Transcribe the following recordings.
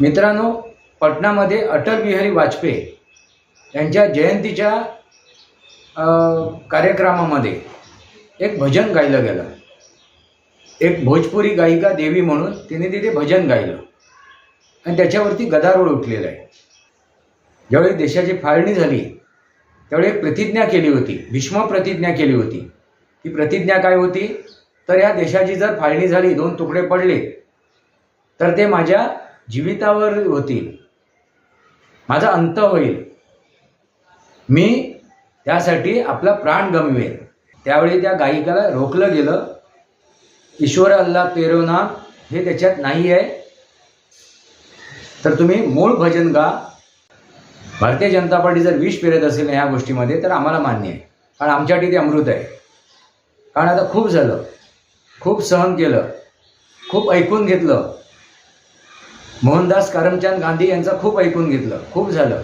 मित्रांनो पटनामध्ये अटल बिहारी वाजपेयी यांच्या जयंतीच्या कार्यक्रमामध्ये एक भजन गायलं गेलं. एक भोजपुरी गायिका देवी म्हणून तिने तिथे भजन गायलं. आणि त्याच्यावरती गदारोळ उठलेला आहे. ज्यावेळी देशाची फाळणी झाली त्यावेळी एक प्रतिज्ञा केली होती भीष्म प्रतिज्ञा केली होती. ती प्रतिज्ञा काय होती? तर या देशाची जर फाळणी झाली दोन तुकडे पडले तर ते माझ्या जीवितावर होतील. माझा अंत होईल. मी त्यासाठी आपला प्राण गमवेल त्यावेळी त्या गायिकाला रोखलं गेलं. ईश्वर अल्लाह पेरोना हे त्याच्यात नाही आहे. तर तुम्ही मूळ भजन गा. भारतीय जनता पार्टी जर विष पेरत असेल ह्या गोष्टीमध्ये तर आम्हाला मान्य आहे. कारण आमच्यासाठी ते अमृत आहे. कारण आता खूप झालं. खूप सहन केलं. खूप ऐकून घेतलं. मोहनदास करमचंद गांधी यांचं खूप ऐकून घेतलं. खूप झालं.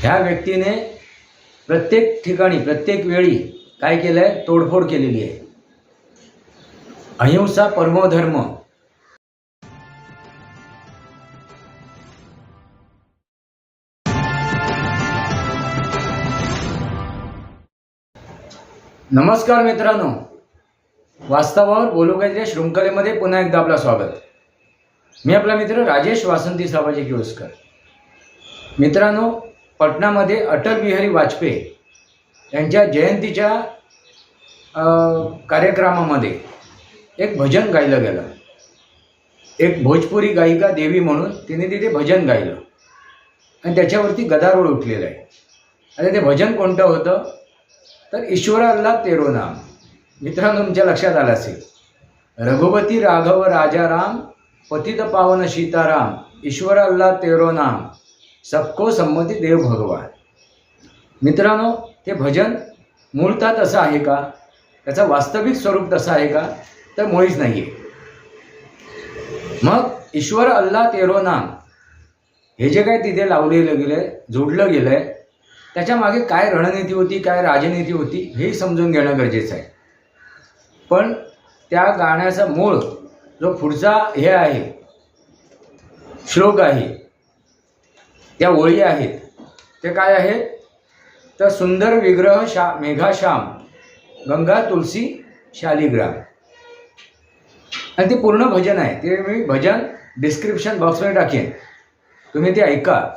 ह्या व्यक्तीने प्रत्येक ठिकाणी प्रत्येक वेळी काय केलं आहे तोडफोड केलेली आहे. अहिंसा परमोधर्म. नमस्कार मित्रांनो. वास्तवावर बोलू काहीतरी शृंखलेमध्ये पुन्हा एकदा आपलं स्वागत. मी आपला मित्र राजेश वासंती साबाजी किवस्कर. मित्रांनो पटनामध्ये अटल बिहारी वाजपेयी यांच्या जयंतीच्या कार्यक्रमामध्ये एक भजन गायलं गेलं. एक भोजपुरी गायिका देवी म्हणून तिने तिथे भजन गायलं. आणि त्याच्यावरती गदारोळ उठलेलं आहे. आणि ते भजन कोणतं होतं? तर ईश्वराला तेरो नाम. मित्रांनो तुमच्या लक्षात आलं असेल. रघुपती राघव राजाराम पतित पावन सीताराम ईश्वर अल्लाह तेरो नाम सबको संमती देव भगवान. मित्रांनो ते भजन मूळतः तसं आहे का? त्याचं वास्तविक स्वरूप तसं आहे का? तर मुळीच नाही आहे मग ईश्वर अल्लाह तेरो नाम हे जे काय तिथे लावलेलं गेलं आहे जोडलं गेलं आहे त्याच्यामागे काय रणनीती होती काय राजनीती होती हे समजून घेणं गरजेचं आहे. पण त्या गाण्याचा मूळ जो पुढचा हे आहे श्लोक आहे त्या ओळी आहेत. ते काय आहेत? तर सुंदर विग्रह शा मेघाश्याम गंगा तुलसी शालिग्राम. आणि ते पूर्ण भजन आहे. ते मी भजन डिस्क्रिप्शन बॉक्समध्ये टाकेन. तुम्ही ते ऐका.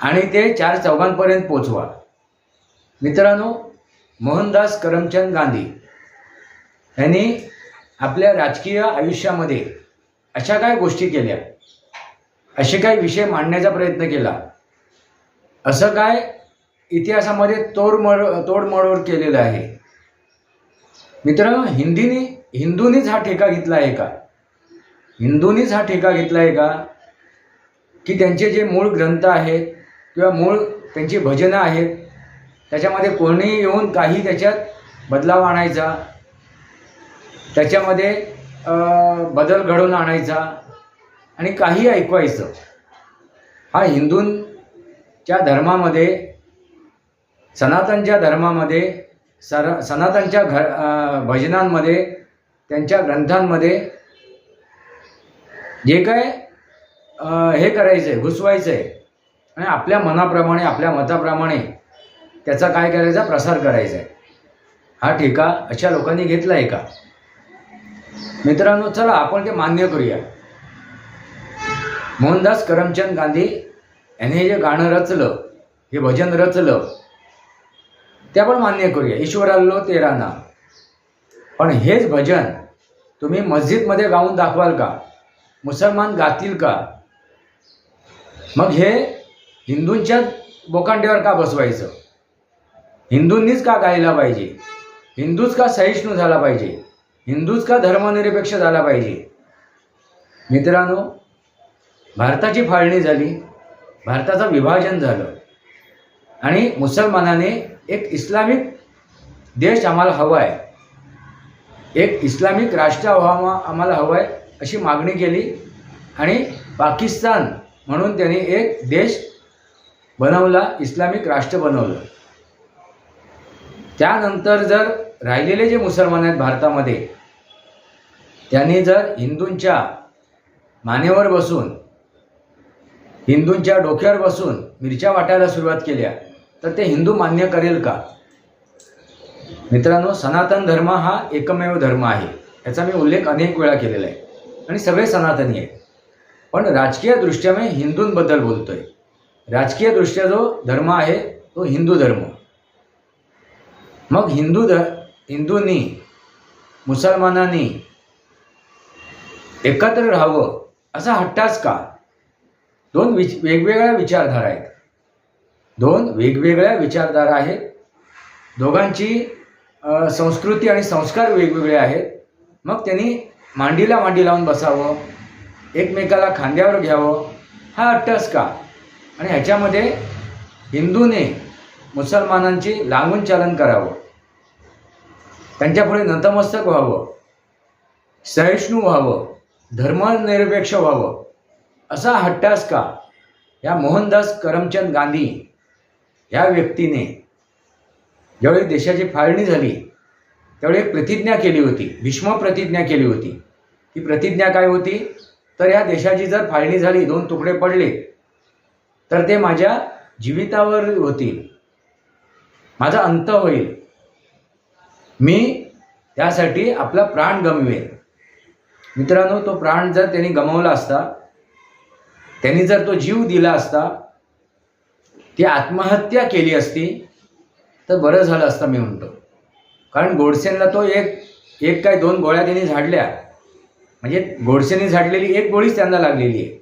आणि ते चार चौघांपर्यंत पोचवा. मित्रांनो मोहनदास करमचंद गांधी यांनी आपल्या राजकीय आयुष्यामध्ये अशा काय गोष्टी केल्या? असे काय विषय मांडण्याचा प्रयत्न केला. असं काय इतिहासामध्ये तोडमोड तोडमोड केलेलं आहे? मित्र हिंदीनी हिंदूंनीच हा ठेका घेतला आहे का? हिंदूंनीच हा ठेका घेतला आहे का? की त्यांचे जे मूळ ग्रंथ आहेत किंवा मूळ त्यांची भजनं आहेत त्याच्यामध्ये कोणी येऊन काही त्याच्यात बदलाव आणायचा? त्याच्यामध्ये बदल घडवून आणायचा आणि काही ऐकवायचं. हा हिंदूंच्या धर्मामध्ये सनातनच्या धर्मामध्ये सर सनातनच्या घ भजनांमध्ये त्यांच्या ग्रंथांमध्ये जे काय हे करायचं आहे घुसवायचं आहे आणि आपल्या मनाप्रमाणे आपल्या मताप्रमाणे त्याचा काय करायचा? प्रसार करायचा आहे हा ठेका अशा लोकांनी घेतला आहे का? मित्रांनो चला आपण ते मान्य करूया. मोहनदास करमचंद गांधी यांनी हे जे गाणं रचलं हे भजन रचलं ते आपण मान्य करूया. ईश्वराल्लो तेरा नाम. पण हेच भजन तुम्ही मस्जिदमध्ये गाऊन दाखवाल का? मुसलमान गातील का? मग हे हिंदूंच्या बोकांड्यावर का बसवायचं? हिंदूंनीच का गायला पाहिजे? हिंदूच का सहिष्णू झाला पाहिजे? हिंदूच का धर्मनिरपेक्ष झाला पाहिजे? मित्रांनो भारताची फाळणी झाली भारताचं विभाजन झालं आणि मुसलमानाने एक इस्लामिक देश आम्हाला हवा आहे एक इस्लामिक राष्ट्र हवा आम्हाला हवं आहे अशी मागणी केली आणि पाकिस्तान म्हणून त्यांनी एक देश बनवला इस्लामिक राष्ट्र बनवलं. त्यानंतर जर राहिलेले जे मुसलमान आहेत भारतामध्ये त्यांनी जर हिंदूंच्या मानेवर बसून हिंदूंच्या डोक्यावर बसून मिरच्या वाटायला सुरुवात केल्या तर ते हिंदू मान्य करेल का? मित्रांनो सनातन धर्म हा एकमेव धर्म आहे. याचा मी उल्लेख अनेक वेळा केलेला आहे. आणि सगळे सनातनी आहेत. पण राजकीय दृष्ट्या मी हिंदूंबद्दल बोलतोय. राजकीय दृष्ट्या जो धर्म आहे तो हिंदू धर्म. मग हिंदू ध हिंदूंनी मुसलमानांनी एकत्र राहावं असा हट्टाच का दोन विच वेगवेगळ्या विचारधारा आहेत. दोन वेगवेगळ्या विचारधारा आहेत. दोघांची संस्कृती आणि संस्कार वेगवेगळे आहेत. मग त्यांनी मांडीला मांडी लावून बसावं एकमेकाला खांद्यावर घ्यावं हा अट्टस का आणि ह्याच्यामध्ये हिंदूने मुसलमानांची लागून चालन करावं. त्यांच्यापुढे नतमस्तक व्हावं. सहिष्णू व्हावं. धर्मनिरपेक्ष व्हावं. असा हट्टास का? या मोहनदास करमचंद गांधी ह्या व्यक्तीने ज्यावेळी देशाची फाळणी झाली त्यावेळी एक प्रतिज्ञा केली होती भीष्म प्रतिज्ञा केली होती. ती प्रतिज्ञा काय होती? तर या देशाची जर फाळणी झाली दोन तुकडे पडले तर ते माझ्या जीवितावर होतील. माझा अंत होईल. मी त्यासाठी आपला प्राण गमवेल. मित्रांनो तो प्राण जर त्यांनी गमावला असता त्यांनी जर तो जीव दिला असता ती आत्महत्या केली असती तर बरं झालं असतं मी म्हणतो. कारण गोडसेंना तो एक एक काय दोन गोळ्या त्यांनी झाडल्या. म्हणजे गोडसेने झाडलेली एक गोळीच त्यांना लागलेली आहे.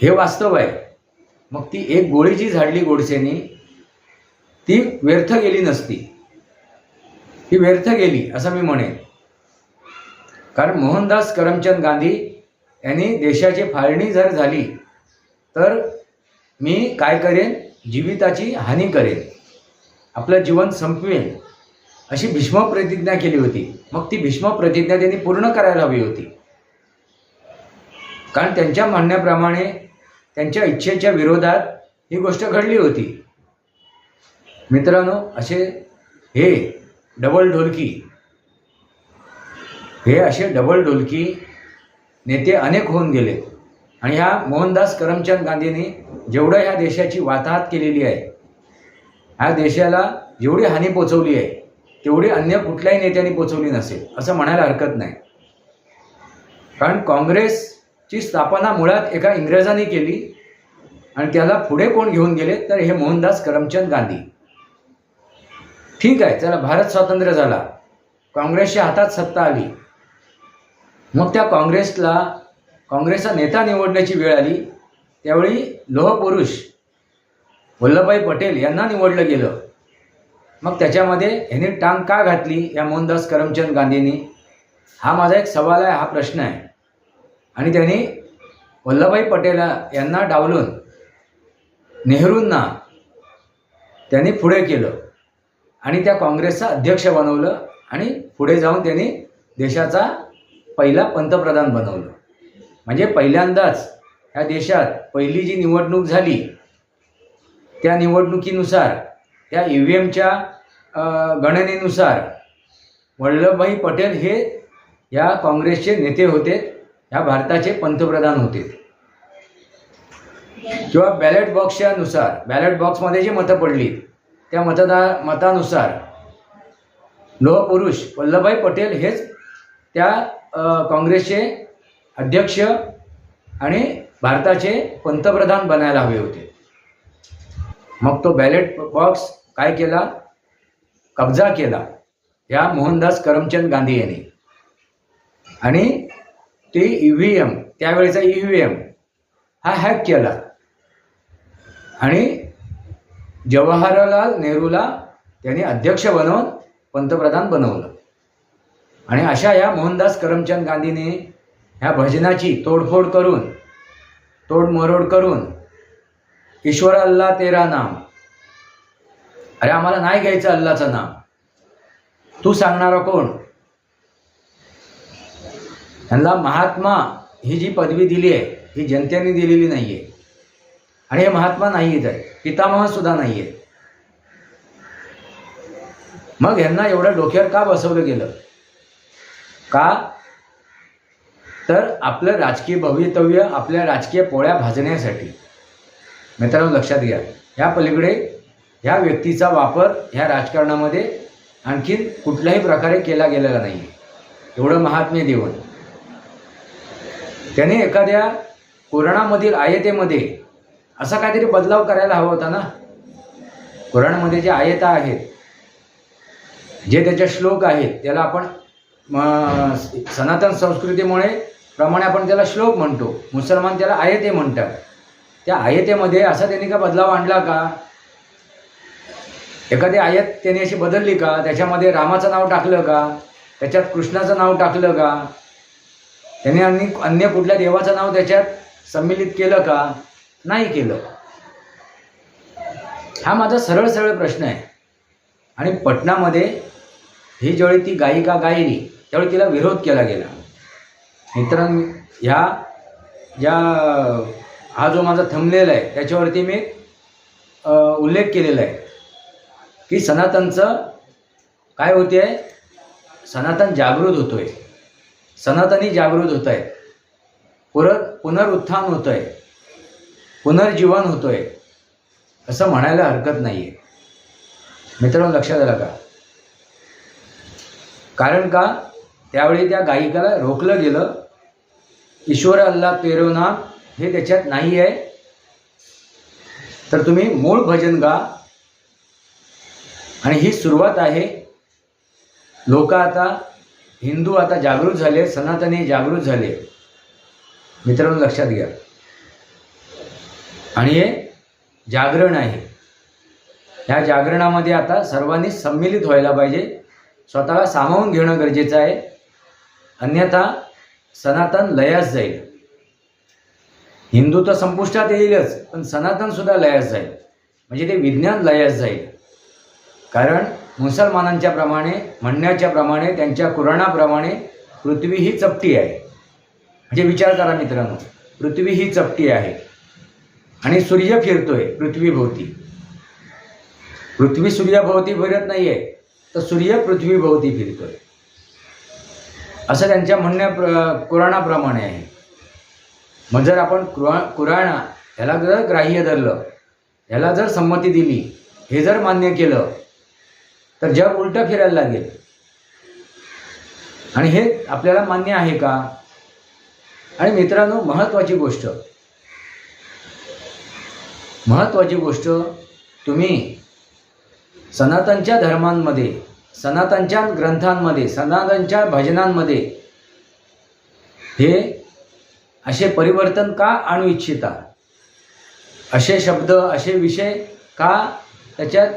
हे वास्तव आहे. मग ती एक गोळी जी झाडली गोडसेनी ती व्यर्थ गेली नसती. ती व्यर्थ गेली असं मी म्हणेन. कारण मोहनदास करमचंद गांधी यांनी देशाची फाळणी जर झाली तर मी काय करेन? जीविताची हानी करेन. आपलं जीवन संपवेन अशी भीष्म प्रतिज्ञा केली होती. मग ती भीष्म प्रतिज्ञा त्यांनी पूर्ण करायला हवी होती. कारण त्यांच्या म्हणण्याप्रमाणे त्यांच्या इच्छेच्या विरोधात ही गोष्ट घडली होती. मित्रांनो असे हे डबल ढोलकी हे असे डबल ढोलकी नेते अनेक होऊन गेले. आणि ह्या मोहनदास करमचंद गांधींनी जेवढं ह्या देशाची वाताहत केलेली आहे ह्या देशाला जेवढी हानी पोचवली आहे तेवढी अन्य कुठल्याही नेत्यांनी पोचवली नसेल असं म्हणायला हरकत नाही. कारण काँग्रेसची स्थापना मुळात एका इंग्रजांनी केली आणि त्याला पुढे कोण घेऊन गेले तर हे मोहनदास करमचंद गांधी. ठीक आहे चला भारत स्वातंत्र्य झाला. काँग्रेसच्या हातात सत्ता आली. मग त्या काँग्रेसला काँग्रेसचा नेता निवडण्याची वेळ आली. त्यावेळी लोहपुरुष वल्लभभाई पटेल यांना निवडलं गेलं. मग त्याच्यामध्ये ह्यांनी टांग का घातली या मोहनदास करमचंद गांधींनी? हा माझा एक सवाल आहे हा प्रश्न आहे. आणि त्यांनी वल्लभभाई पटेल यांना डावलून नेहरूंना त्यांनी पुढे केलं. आणि त्या काँग्रेसचा अध्यक्ष बनवलं आणि पुढे जाऊन त्यांनी देशाचा पहिला पंतप्रधान बनवलं. म्हणजे पहिल्यांदाच ह्या देशात पहिली जी निवडणूक झाली त्या निवडणुकीनुसार त्या ई व्ही एमच्या गणनेनुसार वल्लभभाई पटेल हे या काँग्रेसचे नेते होते ह्या भारताचे पंतप्रधान होते. किंवा बॅलेट बॉक्सच्या नुसार बॅलेट बॉक्समध्ये जी मतं पडली त्या मतदा मतानुसार लोहपुरुष वल्लभभाई पटेल हेच त्या काँग्रेसचे अध्यक्ष आणि भारताचे पंतप्रधान बनायला हवे होते. मग तो बॅलेट बॉक्स काय केला? कब्जा केला. या मोहनदास करमचंद गांधी यांनी. आणि ते ई व्ही एम त्यावेळेचा ई व्ही एम हा हॅक केला. आणि जवाहरलाल नेहरूला त्यांनी अध्यक्ष बनवून पंतप्रधान बनवलं. आणि अशा या मोहनदास करमचंद गांधीने ह्या भजनाची तोडफोड करून तोडमरोड करून ईश्वर अल्ला तेरा नाम. अरे आम्हाला नाही घ्यायचं अल्लाचं नाम. तू सांगणारा कोण? त्यांना महात्मा ही जी पदवी दिली आहे ही जनतेने दिलेली नाही आहे आणि हे महात्मा नाही आहेत आहे पितामह सुद्धा नाही आहेत मग यांना एवढं डोक्यावर का बसवलं गेलं? का? तर आपलं राजकीय भवितव्य आपल्या राजकीय पोळ्या भाजण्यासाठी. मित्रांनो लक्षात घ्या. ह्या पलीकडे ह्या व्यक्तीचा वापर ह्या राजकारणामध्ये आणखीन कुठल्याही प्रकारे केला गेलेला नाही एवढं महात्म्य देऊन. त्याने एखाद्या कोरोनामधील आयतेमध्ये असा काहीतरी बदलाव करायला हवा होता ना? कुराणमध्ये जे आयता आहेत जे त्याचे श्लोक आहेत त्याला आपण सनातन संस्कृतीमुळे प्रमाणे आपण त्याला श्लोक म्हणतो. मुसलमान त्याला आयते म्हणतात. त्या आयतेमध्ये असा त्यांनी का बदलाव आणला का? एखादी आयत त्यांनी अशी बदलली का? त्याच्यामध्ये रामाचं नाव टाकलं का? त्याच्यात कृष्णाचं नाव टाकलं का? त्यांनी अन्य अन्य कुठल्या देवाचं नाव त्याच्यात सम्मिलित केलं का? नाही केलं. हा माझा सरळ सरळ प्रश्न आहे. आणि पटनामध्ये ही ज्यावेळी ती गायिका गायली त्यावेळी तिला विरोध केला गेला. मित्रांनो ह्या ज्या हा जो माझा थंबलेला आहे त्याच्यावरती मी उल्लेख केलेला आहे. की सनातनचं काय होते सनातन जागृत होतो आहे सनातनी जागृत होत आहे पुर पुनरुत्थान होतं आहे पुनर्जीवन होतोय असं म्हणायला हरकत नाही आहे मित्रांनो लक्षात आलं का? कारण का? त्यावेळी त्या गायिकाला रोखलं गेलं ईश्वर अल्ला पेरवना हे त्याच्यात नाही आहे तर तुम्ही मूळ भजन गा. आणि ही सुरुवात आहे. लोक आता हिंदू आता जागृत झाले सनातनी जागृत झाले. मित्रांनो लक्षात घ्या. आणि हे जागरण आहे. ह्या जागरणामध्ये आता सर्वांनी सम्मिलित व्हायला पाहिजे. स्वतःला सामावून घेणं गरजेचं आहे. अन्यथा सनातन लयास जाईल. हिंदू तर संपुष्टात येईलच पण सनातनसुद्धा लयास जाईल. म्हणजे ते विज्ञान लयास जाईल. कारण मुसलमानांच्या प्रमाणे म्हणण्याच्या प्रमाणे त्यांच्या कुराणाप्रमाणे पृथ्वी ही चपटी आहे. म्हणजे विचार करा मित्रांनो पृथ्वी ही चपटी आहे. आणि सूर्य फिरतोय पृथ्वीभोवती. पृथ्वी सूर्याभोवती फिरत नाही आहे तर सूर्य पृथ्वीभोवती फिरतोय. असं त्यांच्या म्हणण्या प्र कुराणाप्रमाणे आहे. मग जर आपण कुरा कुराणा ह्याला जर ग्राह्य धरलं ह्याला जर संमती दिली हे जर मान्य केलं तर जग उलटं फिरायला लागेल. आणि हे आपल्याला मान्य आहे का? आणि मित्रांनो महत्त्वाची गोष्ट महत्त्वाची गोष्ट तुम्ही सनातनच्या धर्मांमध्ये सनातनच्या ग्रंथांमध्ये सनातनच्या भजनांमध्ये हे असे परिवर्तन का आणू इच्छिता? असे शब्द असे विषय का त्याच्यात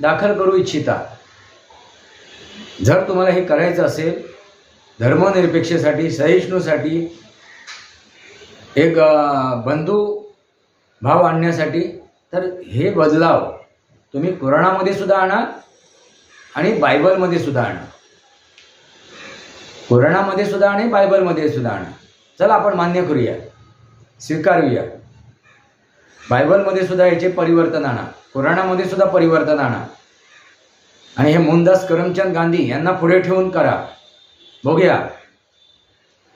दाखल करू इच्छिता? जर तुम्हाला हे करायचं असेल धर्मनिरपेक्षेसाठी सहिष्णूसाठी एक बंधू भाव आणण्यासाठी तर हे बदलाव तुम्ही कुराणामध्ये सुद्धा आणा आणि बायबलमध्ये सुद्धा आणा. कुराणामध्ये सुद्धा आणि बायबलमध्ये सुद्धा आणा. चला आपण मान्य करूया स्वीकारूया. बायबलमध्ये सुद्धा याचे परिवर्तन आणा कुराणामध्ये सुद्धा परिवर्तन आणा. आणि हे मोहनदास करमचंद गांधी यांना पुढे ठेवून करा. बघूया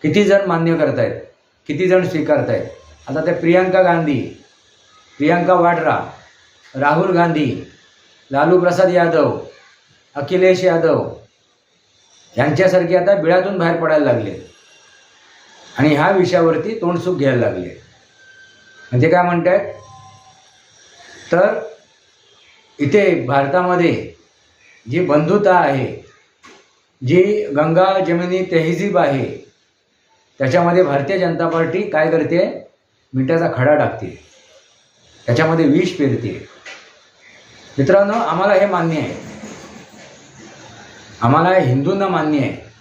किती जण मान्य करतायत किती जण स्वीकारतायत. आता त्या प्रियांका गांधी प्रियांका वाड्रा राहुल गांधी लालू प्रसाद यादव अखिलेश यादव यांच्यासारखे आता बिळातून बाहेर पडायला लागले. आणि ह्या विषयावरती तोंडसुख घ्यायला लागले. म्हणजे काय म्हणत आहेत तर इथे भारतामध्ये जी बंधुता आहे जी गंगा जमिनी तहजीब आहे त्याच्यामध्ये भारतीय जनता पार्टी काय करते? मिठाचा खडा टाकते. त्याच्यामध्ये विष पेरते. मित्रांनो आम्हाला हे मान्य आहे. आम्हाला हिंदूंना मान्य आहे.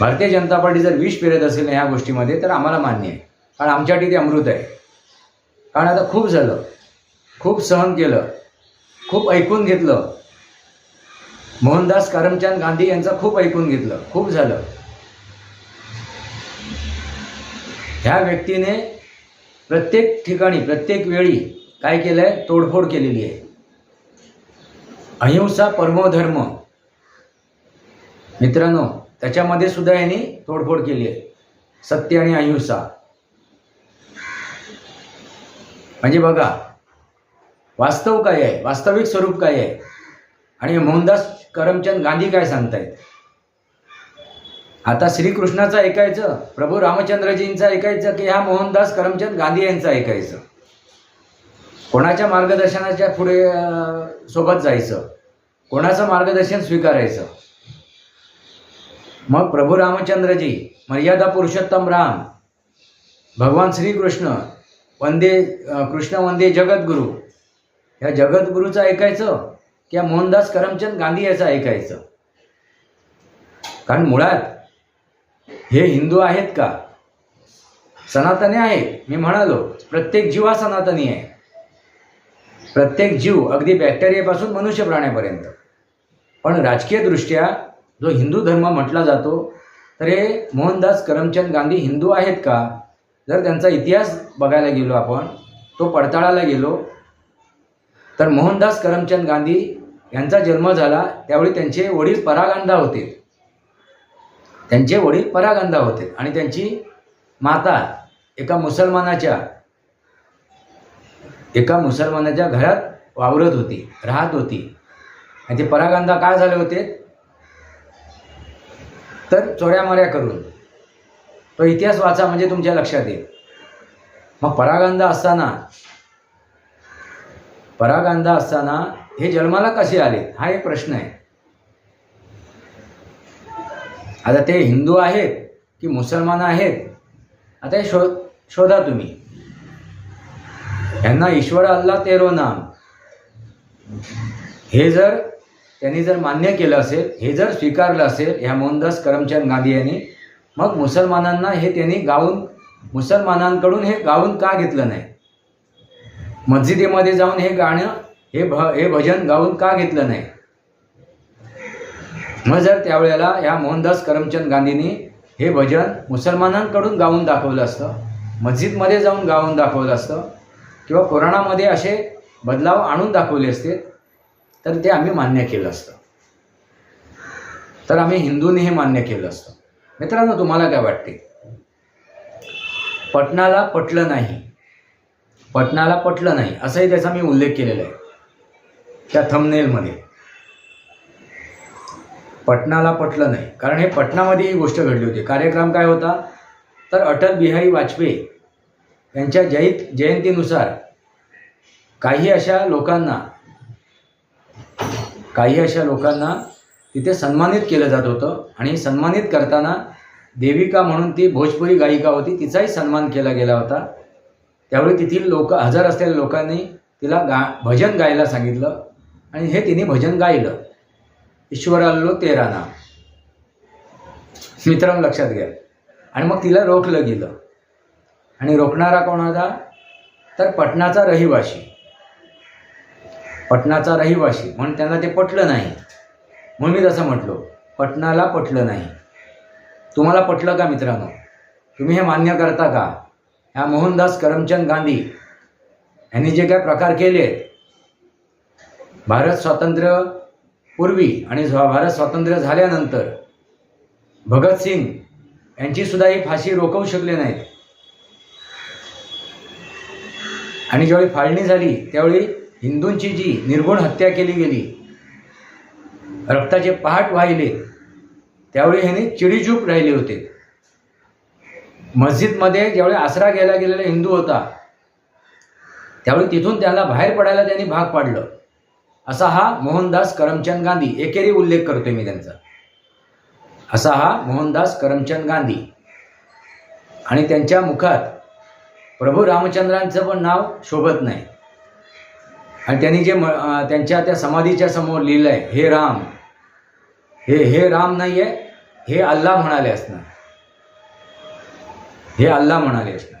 भारतीय जनता पार्टी जर विष पेरत असेल ना ह्या गोष्टीमध्ये तर आम्हाला मान्य आहे. कारण आमच्यासाठी ते अमृत आहे. कारण आता खूप झालं. खूप सहन केलं. खूप ऐकून घेतलं. मोहनदास करमचंद गांधी यांचं खूप ऐकून घेतलं. खूप झालं. ह्या व्यक्तीने प्रत्येक ठिकाणी प्रत्येक वेळी काय केलं आहे तोडफोड केलेली आहे. अहिंसा परमोधर्म. मित्रांनो त्याच्यामध्ये सुद्धा यांनी तोडफोड केली आहे. सत्य आणि अहिंसा. म्हणजे बघा वास्तव काय आहे? वास्तविक स्वरूप काय आहे? आणि मोहनदास करमचंद गांधी काय सांगतायत? आता श्रीकृष्णाचं ऐकायचं प्रभू रामचंद्रजींचं ऐकायचं की ह्या मोहनदास करमचंद गांधी यांचं ऐकायचं? कोणाच्या मार्गदर्शनाच्या पुढे सोबत जायचं? कोणाचं मार्गदर्शन स्वीकारायचं? मग प्रभू रामचंद्रजी मर्यादा पुरुषोत्तम राम भगवान श्रीकृष्ण वंदे कृष्ण वंदे जगद्गुरू या जगद्गुरूचं ऐकायचं किंवा मोहनदास करमचंद गांधी याचं ऐकायचं? कारण मुळात हे हिंदू आहेत का? सनातनी आहेत मी म्हणालो प्रत्येक जीव हा सनातनी आहे. प्रत्येक जीव अगदी बॅक्टेरियापासून मनुष्य प्राण्यापर्यंत. पण राजकीयदृष्ट्या जो हिंदू धर्म म्हटला जातो तर हे मोहनदास करमचंद गांधी हिंदू आहेत का? जर त्यांचा इतिहास बघायला गेलो आपण तो पडताळायला गेलो तर मोहनदास करमचंद गांधी यांचा जन्म झाला त्यावेळी त्यांचे वडील परागंधा होते. त्यांचे वडील परागंदा होते आणि त्यांची माता एका मुसलमानाच्या एका मुसलमानाच्या घरात वावरत होती राहत होती. आणि ते परागंदा काय झाले होते? तर चोऱ्यामऱ्या करून. तो इतिहास वाचा म्हणजे तुमच्या लक्षात येईल. मग परागंदा असताना परागंदा असताना हे जन्माला कसे आले? हा एक प्रश्न आहे. आता ते हिंदू आहेत की मुसलमान आहेत आता हे शोध शोधा तुम्ही. यांना ईश्वर अल्ला तेरो नाम. हे जर त्यांनी जर मान्य केलं असेल हे जर स्वीकारलं असेल ह्या मोहनदास करमचंद गांधी यांनी मग मुसलमानांना हे त्यांनी गाऊन मुसलमानांकडून हे गाऊन का घेतलं नाही? मस्जिदीमध्ये जाऊन हे गाणं हे भ हे भजन गाऊन का घेतलं नाही? मग जर त्यावेळेला या मोहनदास करमचंद गांधींनी हे भजन मुसलमानांकडून गाऊन दाखवलं असतं मस्जिदमध्ये जाऊन गाऊन दाखवलं असतं किंवा कोरोनामध्ये असे बदलाव आणून दाखवले असते तर ते आम्ही मान्य केलं असतं. तर आम्ही हिंदूंनी हे मान्य केलं असतं. मित्रांनो तुम्हाला काय वाटते? पटनाला पटलं नाही. पटनाला पटलं नाही. असंही त्याचा मी उल्लेख केलेला आहे. त्या थमनेलमध्ये पटनाला पटलं नाही. कारण हे पटनामध्ये ही गोष्ट घडली होती. कार्यक्रम काय होता? तर अटल बिहारी वाजपेयी यांच्या जयंत जयंतीनुसार काही अशा लोकांना काही अशा लोकांना तिथे सन्मानित केलं जात होतं आणि सन्मानित करताना देविका म्हणून ती भोजपुरी गायिका होती तिचाही सन्मान केला गेला होता. त्यावेळी तेथील लोक हजर असलेल्या लोकांनी तिला गा भजन गायला सांगितलं आणि हे तिने भजन गायलं. ईश्वर आलो तेरा नाम मित्रांनो लक्षात घ्या. आणि मग तिला रोखलं गेलं. आणि रोखणारा कोण होता तर पटनाचा रहिवाशी. पटनाचा रहिवाशी. म्हणून त्यांना ते पटलं नाही. म्हणून मी तसं म्हटलो पटनाला पटलं नाही. तुम्हाला पटलं का मित्रांनो? तुम्ही हे मान्य करता का? ह्या मोहनदास करमचंद गांधी यांनी जे काय प्रकार केले भारत स्वातंत्र्य पूर्वी आणि भारत स्वातंत्र्य झाल्यानंतर भगतसिंग यांची सुद्धा ही फाशी रोखवू शकले नाहीत. आणि ज्यावेळी फाळणी झाली त्यावेळी हिंदूंची जी निर्गुण हत्या केली गेली रक्ताचे पहाट वाहिले त्यावेळी ह्यांनी चिडीचूप राहिले होते. मस्जिदमध्ये ज्यावेळी आसरा घ्यायला गेलेला हिंदू होता त्यावेळी तिथून त्याला बाहेर पडायला त्यांनी भाग पाडलं. असा हा मोहनदास करमचंद गांधी एकेरी उल्लेख करतोय मी त्यांचा. असा हा मोहनदास करमचंद गांधी आणि त्यांच्या मुखात प्रभू रामचंद्रांचं पण नाव शोभत नाही. आणि त्यांनी जे त्यांच्या त्या समाधीच्या समोर लिहिलं आहे हे राम. हे हे राम नाही आहे हे अल्लाह म्हणाले असणार. हे अल्ला म्हणाले असणार.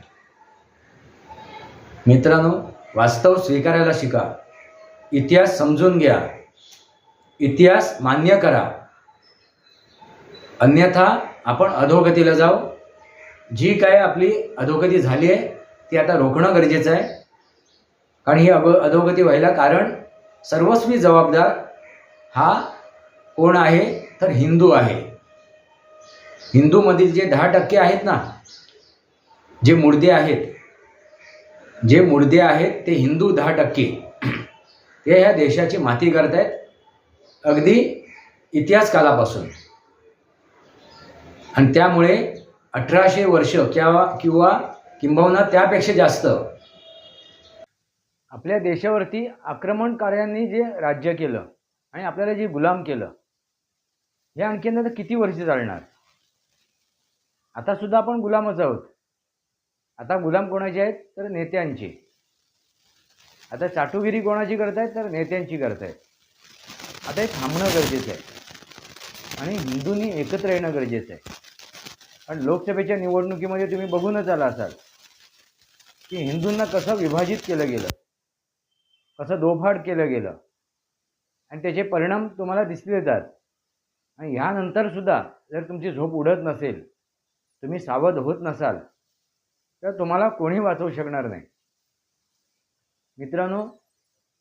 मित्रांनो वास्तव स्वीकारायला शिका. इतिहास समजून घ्या. इतिहास मान्य करा. अन्यथा आपण अधोगतीला जाऊ. जी काय आपली अधोगती झाली आहे ती आता रोखणं गरजेचं आहे. कारण ही अगो अधोगती व्हायला कारण सर्वस्वी जबाबदार हा कोण आहे तर हिंदू आहे. हिंदूमधील जे दहा टक्के आहेत ना जे मुर्दे आहेत जे मुर्दे आहेत ते हिंदू दहा टक्के. ते या देशाची माती आहेत अगदी इतिहास कालापासून. आणि त्यामुळे अठराशे वर्ष किंवा किंवा किंबहुना त्यापेक्षा जास्त आपल्या देशावरती आक्रमणकार्यांनी जे राज्य केलं आणि आपल्याला जे गुलाम केलं हे आणखीन आता किती वर्ष चालणार? आता सुद्धा आपण गुलामच आहोत. आता गुलाम कोणाचे आहेत? तर नेत्यांचे. आता चाटुगिरी कोणाची करतायत? तर नेत्यांची करतायत. आता हे थांबणं गरजेचं आहे. आणि हिंदूंनी एकत्र येणं गरजेचं आहे. कारण लोकसभेच्या निवडणुकीमध्ये तुम्ही बघूनच आला असाल की हिंदूंना कसं विभाजित केलं गेलं कसं दोफाड केलं गेलं आणि त्याचे परिणाम तुम्हाला दिसले जात. आणि ह्यानंतरसुद्धा जर तुमची झोप उडत नसेल तुम्ही सावध होत नसाल तर तुम्हाला कोणी वाचवू शकणार नाही. मित्रांनो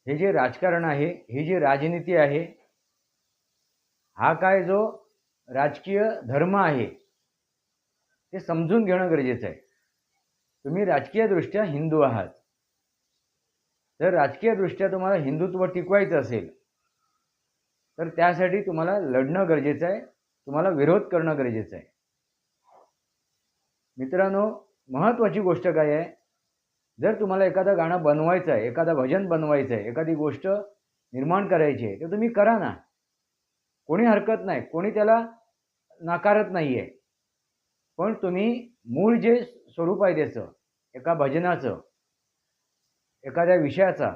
हे जे राजकारण आहे ही जी राजनीती आहे हा काय जो राजकीय धर्म आहे ते समजून घेणं गरजेचं आहे. तुम्ही राजकीयदृष्ट्या हिंदू आहात. जर राजकीयदृष्ट्या तुम्हाला हिंदुत्व टिकवायचं असेल तर त्यासाठी तुम्हाला लढणं गरजेचं आहे तुम्हाला विरोध करणं गरजेचं आहे. मित्रांनो महत्त्वाची गोष्ट काय आहे? जर तुम्हाला एखादं गाणं बनवायचं आहे एखादं भजन बनवायचं आहे एखादी गोष्ट निर्माण करायची आहे तर तुम्ही करा ना. कोणी हरकत नाही कोणी त्याला नाकारत नाही आहे पण तुम्ही मूळ जे स्वरूप आहे त्याचं एका भजनाचं एखाद्या विषयाचा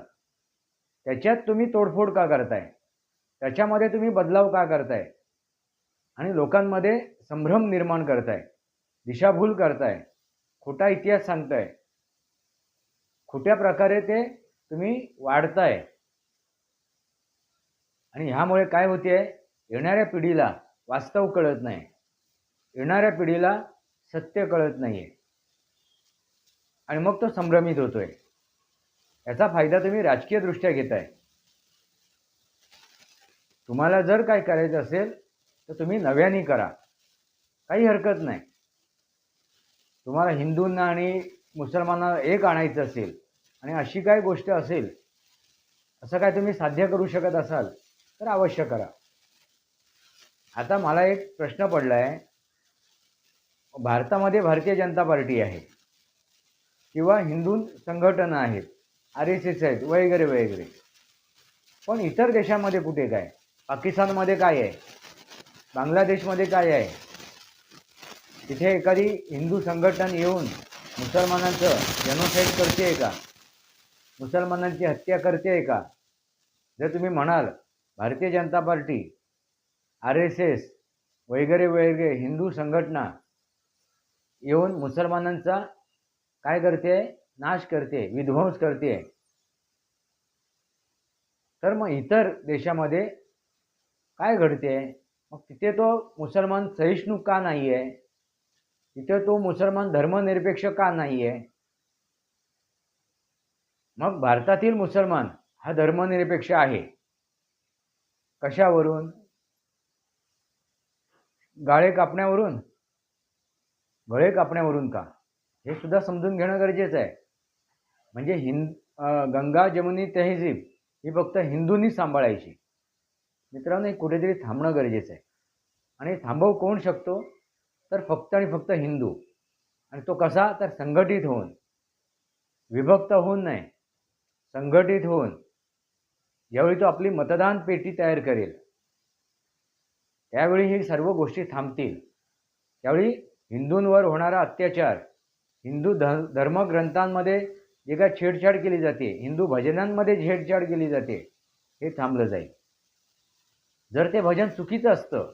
त्याच्यात तुम्ही तोडफोड का करताय? त्याच्यामध्ये तुम्ही बदलाव का करताय? आणि लोकांमध्ये संभ्रम निर्माण करताय दिशाभूल करताय खोटा इतिहास सांगताय खोट्या प्रकारे ते तुम्ही वाढताय? आणि ह्यामुळे काय होते येणाऱ्या पिढीला वास्तव कळत नाही. येणाऱ्या पिढीला सत्य कळत नाही आहे आणि मग तो संभ्रमित होतोय. याचा फायदा तुम्ही राजकीयदृष्ट्या घेताय. तुम्हाला जर काय करायचं असेल तर तुम्ही नव्याने करा. काही हरकत नाही. तुम्हाला हिंदूंना आणि मुसलमानांना एक आणायचं असेल आणि अशी काय गोष्ट असेल असं काय तुम्ही साध्य करू शकत असाल तर अवश्य करा. आता मला एक प्रश्न पडला आहे भारतामध्ये भारतीय जनता पार्टी आहे किंवा हिंदू संघटना आहेत आर एस एस आहेत वगैरे वगैरे. पण इतर देशामध्ये कुठे काय? पाकिस्तानमध्ये काय आहे? बांगलादेशमध्ये काय आहे? तिथे एखादी हिंदू संघटना येऊन मुसलमानांचं जनोसाईड करते आहे का? मुसलमानांची हत्या करते आहे का? जर तुम्ही म्हणाल Bharatiya Janata party R S S वगैरे वगैरे हिंदू संघटना येऊन मुसलमानांचा काय करते? नाश करते विध्वंस करते. तर मग इतर देशामध्ये काय घडते? मग तिथे तो मुसलमान सहिष्णू का नाही आहे तिथे तो मुसलमान धर्मनिरपेक्ष का नाही आहे मग भारतातील मुसलमान हा धर्मनिरपेक्ष आहे. कशावरून? गाळे कापण्यावरून? गळे कापण्यावरून का? हे सुद्धा समजून घेणं गरजेचं आहे. म्हणजे हिंद गंगा जमुनी तहजीब ही फक्त हिंदूंनी सांभाळायची. मित्रांनो हे कुठेतरी थांबणं गरजेचं आहे. आणि थांबवू कोण शकतो? तर फक्त आणि फक्त हिंदू. आणि तो कसा? तर संघटित होऊन. विभक्त होऊन नाही. संघटित होऊन यावेळी तो आपली मतदान पेटी तयार करेल. त्यावेळी ही सर्व गोष्टी थांबतील. त्यावेळी हिंदूंवर होणारा अत्याचार हिंदू ध धर्मग्रंथांमध्ये जे काय छेडछाड केली जाते हिंदू भजनांमध्ये छेडछाड केली जाते हे थांबलं जाईल. जर ते भजन चुकीचं असतं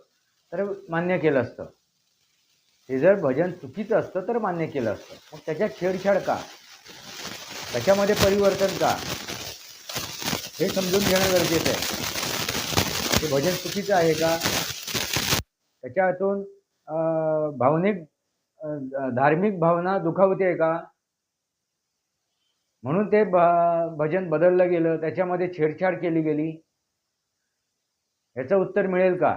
तर मान्य केलं असतं. ते जर भजन चुकीचं असतं तर मान्य केलं असतं. मग त्याच्यात छेडछाड का? त्याच्यामध्ये परिवर्तन का? हे समजून घेणं गरजेचं आहे. ते भजन चुकीचं आहे का? त्याच्यातून भावनिक धार्मिक भावना दुखावते का? म्हणून ते भ भजन बदललं गेलं त्याच्यामध्ये छेडछाड केली गेली. याचं उत्तर मिळेल का?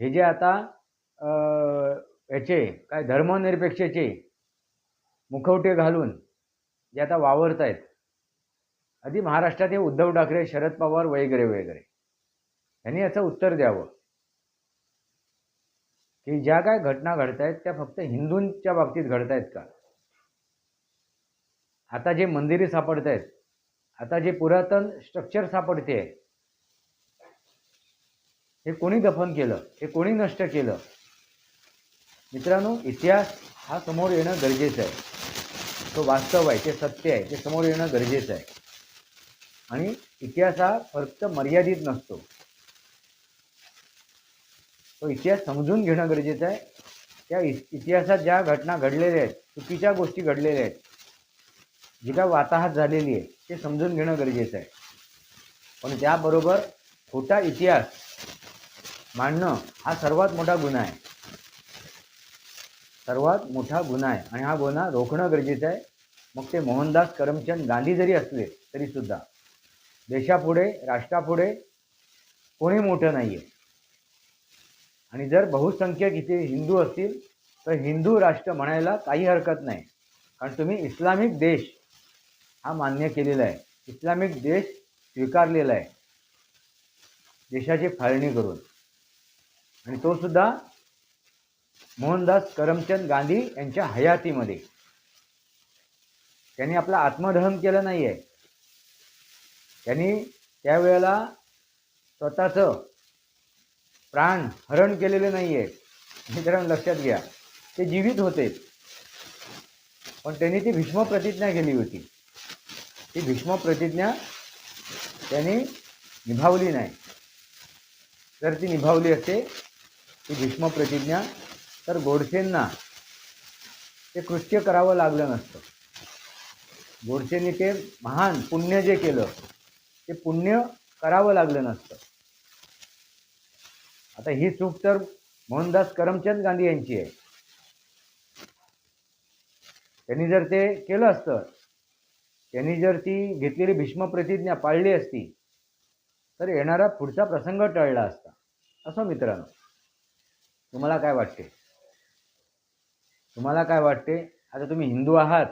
हे जे आता याचे काय धर्मनिरपेक्षचे मुखवटे घालून जे आता वावरत आहेत आधी महाराष्ट्रात हे उद्धव ठाकरे शरद पवार वगैरे वगैरे. यांनी याचं उत्तर द्यावं. की ज्या काय घटना घडत आहेत त्या फक्त हिंदूंच्या बाबतीत घडत आहेत का? आता जे मंदिरे सापडत आहेत आता जे पुरातन स्ट्रक्चर सापडते हे कोणी दफन केलं? हे कोणी नष्ट केलं? मित्रांनो इतिहास हा समोर येणं गरजेचं आहे. तो वास्तव आहे ते सत्य आहे ते समोर येणं गरजेचं आहे. आणि इतिहास हा फक्त मर्यादित नसतो. तो इतिहास समजून घेणं गरजेचं आहे. त्या इतिहासात ज्या घटना घडलेल्या आहेत चुकीच्या गोष्टी घडलेल्या आहेत जी काय वाताहत झालेली आहे ते समजून घेणं गरजेचं आहे. पण त्याबरोबर खोटा इतिहास मांडणं हा सर्वात मोठा गुन्हा आहे. सर्वात मोठा गुन्हा आहे. आणि हा गुन्हा रोखणं गरजेचं आहे. मग ते मोहनदास करमचंद गांधी जरी असले तरीसुद्धा देशापुढे राष्ट्रापुढे कोणी मोठं नाही आहे आणि जर बहुसंख्यक इथे हिंदू असतील तर हिंदू राष्ट्र म्हणायला काही हरकत नाही. कारण तुम्ही इस्लामिक देश हा मान्य केलेला आहे. इस्लामिक देश स्वीकारलेला आहे. देशाची फाळणी करून. आणि तो सुद्धा मोहनदास करमचंद गांधी यांच्या हयातीमध्ये. त्यांनी आपलं आत्मदहन केलं नाही आहे त्यांनी त्यावेळेला स्वतःचं प्राण हरण केलेले नाही आहे मित्रांनो लक्षात घ्या. ते जीवित होते. पण त्यांनी ती भीष्म प्रतिज्ञा केली होती. ती भीष्म प्रतिज्ञा त्यांनी निभावली नाही. जर ती निभावली असते ती भीष्म प्रतिज्ञा तर गोडसेंना ते कृत्य करावं लागलं नसतं. गोडसेंनी ते महान पुण्य जे केलं ते पुण्य करावं लागलं नसतं. आता ही चूक तर मोहनदास करमचंद गांधी यांची आहे. त्यांनी जर ते केलं असतं त्यांनी जर ती घेतलेली भीष्म प्रतिज्ञा पाळली असती तर येणारा पुढचा प्रसंग टळला असता. असं मित्रांनो तुम्हाला काय वाटते? तुम्हाला काय वाटते? आता तुम्ही हिंदू आहात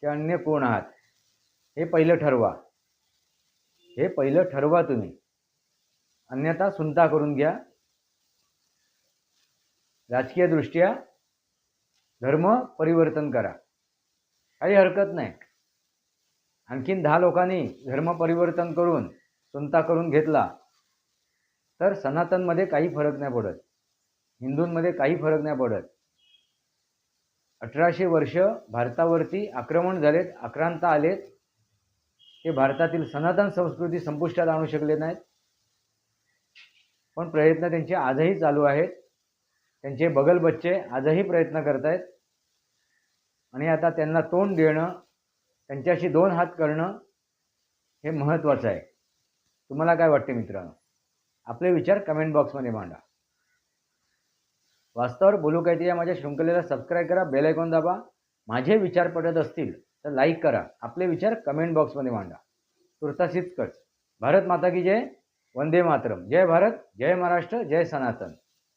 की अन्य कोण आहात? हे पहिलं ठरवा. हे पहिलं ठरवा तुम्ही. अन्यथा सुनता करून घ्या. राजकीयदृष्ट्या धर्म परिवर्तन करा. काही हरकत नाही. आणखीन दहा लोकांनी धर्म परिवर्तन करून सुनता करून घेतला तर सनातनमध्ये काही फरक नाही पडत. हिंदूंमध्ये काही फरक नाही पडत. अठराशे वर्ष भारतावरती आक्रमण झालेत आक्रांत आलेत. ते भारतातील सनातन संस्कृती संपुष्टात आणू शकले नाहीत. पण प्रयत्न त्यांचे आजही चालू आहेत. त्यांचे बगल बच्चे आजही प्रयत्न करत आहेत आणि आता त्यांना तोंड देणं त्यांच्याशी दोन हात करणं हे महत्त्वाचं आहे. तुम्हाला काय वाटते मित्रांनो? आपले विचार कमेंट बॉक्समध्ये मांडा. वास्तवावर बोलू काय या माझ्या शृंखलेला सबस्क्राईब करा बेल आयकॉन दाबा. माझे विचार पटत असतील तर लाईक करा. आपले विचार कमेंट बॉक्समध्ये मांडा. तुर्तासीच कट भारत माता की जय. वंदे मातरम. जय भारत जय महाराष्ट्र जय सनातन.